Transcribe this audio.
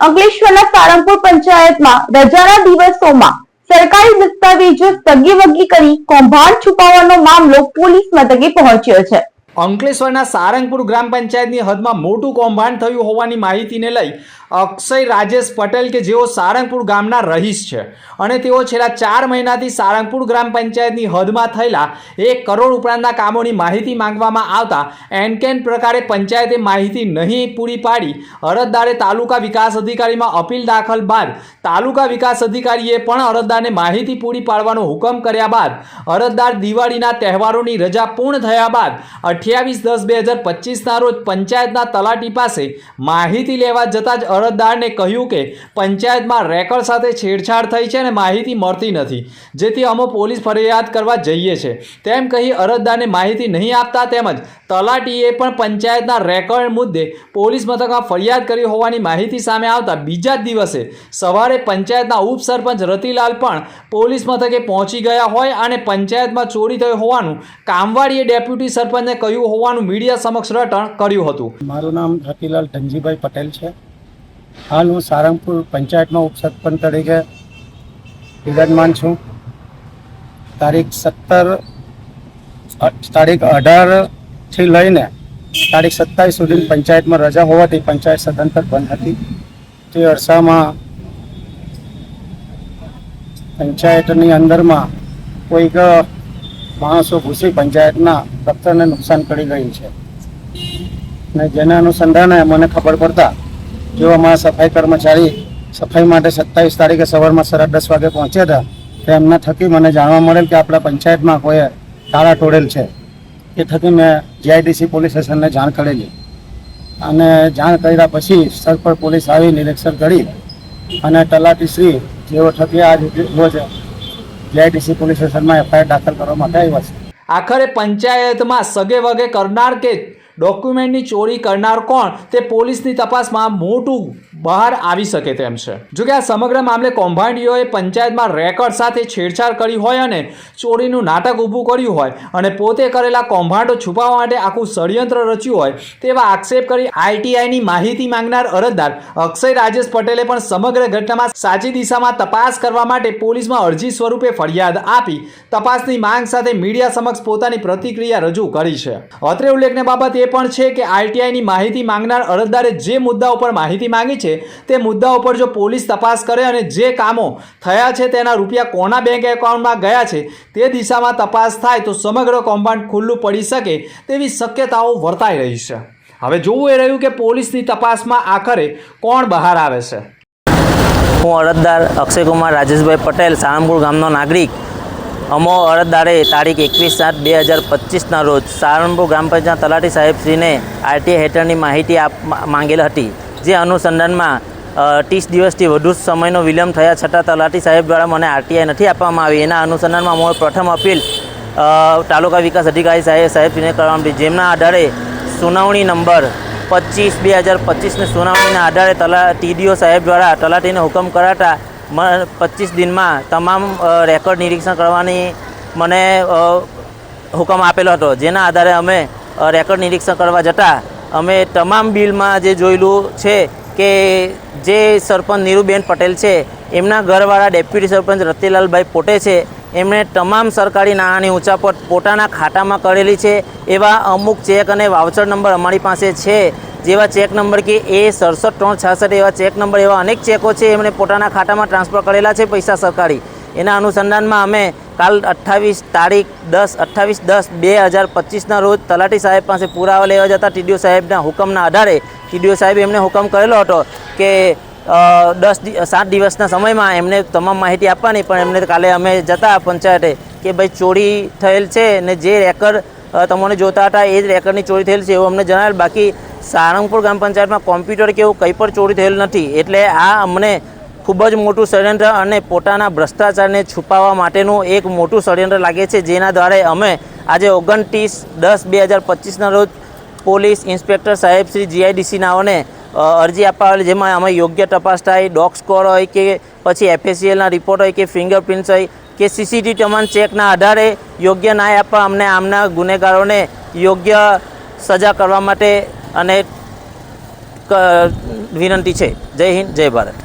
અંકલેશ્વરના સારંગપુર પંચાયતમાં રજાના દિવસોમાં સરકારી દસ્તાવેજો સગી વગી કરી કૌભાંડ છુપાવવાનો મામલો પોલીસ મથકે પહોંચ્યો છે. અંકલેશ્વરના સારંગપુર ગ્રામ પંચાયતની હદમાં મોટું કૌભાંડ થયું હોવાની માહિતીને લઈ અક્ષય રાજેશ પટેલ કે જેઓ સારંગપુર ગામના રહીશ છે અને તેઓ છેલ્લા ચાર મહિનાથી સારંગપુર ગ્રામ પંચાયતની હદમાં થયેલા એક કરોડ ઉપરાંતના કામોની માહિતી માંગવામાં આવતા એનકેન પ્રકારે પંચાયતે માહિતી નહીં પૂરી પાડી, અરજદારે તાલુકા વિકાસ અધિકારીમાં અપીલ દાખલ બાદ તાલુકા વિકાસ અધિકારીએ પણ અરજદારને માહિતી પૂરી પાડવાનો હુકમ કર્યા બાદ અરજદાર દિવાળીના તહેવારોની રજા પૂર્ણ થયા બાદ અઠ્યાવીસ દસ બે હજાર પચીસના રોજ પંચાયતના તલાટી પાસે માહિતી લેવા જતાં જ અરજદારને કહ્યું કે પંચાયતમાં રેકર્ડ સાથે છેડછાડ થઈ છે અને માહિતી મળતી નથી. જેથી અમે પોલીસ ફરિયાદ કરવા જઈએ છે તેમ કહી અરજદારને માહિતી નહીં આપતા તેમજ તલાટીએ પણ પંચાયતના રેકર્ડ મુદ્દે પોલીસ મથકમાં ફરિયાદ કરી હોવાની માહિતી સામે આવતા બીજા જ દિવસે સવારે પંચાયતના ઉપસરપંચ રતિલાલ પણ પોલીસ મથકે પહોંચી ગયા હોય અને પંચાયતમાં ચોરી થઈ હોવાનું કામવાડીએ ડેપ્યુટી સરપંચને કહ્યું હોવાનું મીડિયા સમક્ષ રટણ કર્યું હતું. મારું નામ રતિલાલ ધનજીભાઈ પટેલ છે. હાલ હું સારંગપુર પંચાયતમાં ઉપસરપંચ તરીકે વિરાજમાન છું. તારીખ સત્તર, તારીખ અઢારથી લઈને તારીખ સત્તાવીસ સુધી પંચાયતમાં રજા હોવાથી પંચાયત સદંતર બંધ હતી. તે અરસામાં પંચાયતની અંદરમાં કોઈક માણસો ભૂસી પંચાયતના દફતરને નુકસાન કરી ગયું છે. ને જેના અનુસંધાને મને ખબર પડતા જો અમારા સફાઈ કર્મચારી સફાઈ માટે સત્તાવીસ તારીખે સવારમાં સાડા દસ વાગે પહોંચ્યા હતા. તો એમના થકી મને જાણવા મળેલ કે આપણા પંચાયતમાં કોઈ તાળા તોડેલ છે. એ થકી મેં જીઆઈડીસી પોલીસ સ્ટેશનને જાણ કરેલી. અને જાણ કર્યા પછી સ્થળ પર પોલીસ આવી નિરીક્ષણ કરી. અને તલાટીશ્રી જેઓ થકી આજ રોજ જીઆઈડીસી પોલીસ સ્ટેશનમાં એફઆઈઆર દાખલ કરવા માટે આવ્યા છે. આખરે પંચાયતમાં સગે વગે કરનાર કે ડોક્યુમેન્ટની ચોરી કરનાર કોણ તે પોલીસની તપાસમાં મોટું બહાર આવી શકે તેમ છે. જો કે આ સમગ્ર મામલે કૌભાંડીઓએ પંચાયતમાં રેકર્ડ સાથે છેડછાડ કરી હોય અને ચોરીનું નાટક ઊભું કર્યું હોય અને પોતે કરેલા કૌભાંડો છુપાવવા માટે આખું ષડયંત્ર રચ્યું હોય તેવા આક્ષેપ કરી આઈટીઆઈની માહિતી માંગનાર અરજદાર અક્ષય રાજેશ પટેલે પણ સમગ્ર ઘટનામાં સાચી દિશામાં તપાસ કરવા માટે પોલીસમાં અરજી સ્વરૂપે ફરિયાદ આપી. તપાસની માંગ સાથે મીડિયા સમક્ષ પોતાની પ્રતિક્રિયા રજૂ કરી છે. અત્રે ઉલ્લેખને બાબત એ પણ છે કે આઈટીઆઈની માહિતી માંગનાર અરજદારે જે મુદ્દા ઉપર માહિતી માંગી છે, તે મુદ્દા ઉપર જો પોલીસ તપાસ કરે અને જે કામો થયા છે તેના રૂપિયા કોના બેંક એકાઉન્ટમાં ગયા છે, તે દિશામાં તપાસ થાય તો સમગ્ર કૌભાંડ ખુલ્લું પડી શકે તેવી શક્યતાઓ વર્તાઈ રહી છે. હવે જોવું એ રહ્યું કે પોલીસની તપાસમાં આખરે કોણ બહાર આવે છે. હું અરજદાર અક્ષયકુમાર રાજેશભાઈ પટેલ, સાળંગપુર ગામનો નાગરિક. અમો અરજદારે તારીખ એકવીસ સાત બે હજાર પચીસના રોજ સારણપુર ગ્રામ પંચાયત તલાટી સાહેબશ્રીને આરટીઆઈ હેઠળની માહિતી આપ માંગેલ હતી, જે અનુસંધાનમાં ત્રીસ દિવસથી વધુ સમયનો વિલંબ થયા છતાં તલાટી સાહેબ દ્વારા મને આરટીઆઈ નથી આપવામાં આવી. એના અનુસંધાનમાં મોર પ્રથમ અપીલ તાલુકા વિકાસ અધિકારી સાહેબ સાહેબશ્રીને કરવામાં આવી જેમના આધારે સુનાવણી નંબર પચીસ બે હજાર પચીસની સુનાવણીના આધારે તલા, ટીડીઓ સાહેબ દ્વારા તલાટીને હુકમ કરાતા પચીસ દિનમાં તમામ રેકોર્ડ નિરીક્ષણ કરવાની મને હુકમ આપેલો હતો. જેના આધારે અમે રેકોર્ડ નિરીક્ષણ કરવા જતાં અમે તમામ બિલમાં જે જોયેલું છે કે જે સરપંચ નીરુબેન પટેલ છે, એમના ઘરવાળા ડેપ્યુટી સરપંચ રતિલાલભાઈ પોટે છે એમણે તમામ સરકારી નાણાંની ઊંચાપટ પોતાના ખાતામાં કરેલી છે, એવા અમુક ચેક અને વાવચર નંબર અમારી પાસે છે, જેવા ચેક નંબર કે એ સડસઠ ત્રણ છાસઠ એવા ચેક નંબર, એવા અનેક ચેકો છે, એમણે પોતાના ખાતામાં ટ્રાન્સફર કરેલા છે પૈસા સરકારી. એના અનુસંધાનમાં અમે કાલ અઠ્ઠાવીસ તારીખ દસ, અઠ્ઠાવીસ દસ બે હજાર પચીસના રોજ તલાટી સાહેબ પાસે પુરાવા લેવા જતા ટીડીઓ સાહેબના હુકમના આધારે ટીડીઓ સાહેબે એમને હુકમ કરેલો હતો કે દસ સાત દિવસના સમયમાં એમને તમામ માહિતી આપવાની, પણ એમને કાલે અમે જતા પંચાયતે કે ભાઈ ચોરી થયેલ છે ને જે રેકર્ડ તમને જોતા હતા એ જ રેકર્ડની ચોરી થયેલ છે એવું અમને જણાવેલ. બાકી સારંગપુર ગ્રામ પંચાયતમાં કોમ્પ્યુટર કે એવું કંઈ પણ ચોરી થયેલ નથી. એટલે આ અમને ખૂબ જ મોટું ષડયંત્ર અને પોતાના ભ્રષ્ટાચારને છુપાવવા માટેનું એક મોટું ષડયંત્ર લાગે છે, જેના દ્વારા અમે આજે ઓગણત્રીસ દસ બે હજાર પચીસના રોજ પોલીસ ઇન્સ્પેક્ટર સાહેબ શ્રી જીઆઈડીસીનાઓને અરજી આપવા જેમાં અમે યોગ્ય તપાસ થાય ડોગ સ્કોર હોય કે પછી એફએસીએલના રિપોર્ટ હોય કે ફિંગરપ્રિન્ટ્સ હોય કે સીસીટીવી તમામ ચેકના આધારે યોગ્ય ન્યાય આપવા અમને આમના ગુનેગારોને યોગ્ય સજા કરવા માટે અને વિનંતી છે. જય હિન્દ, જય ભારત.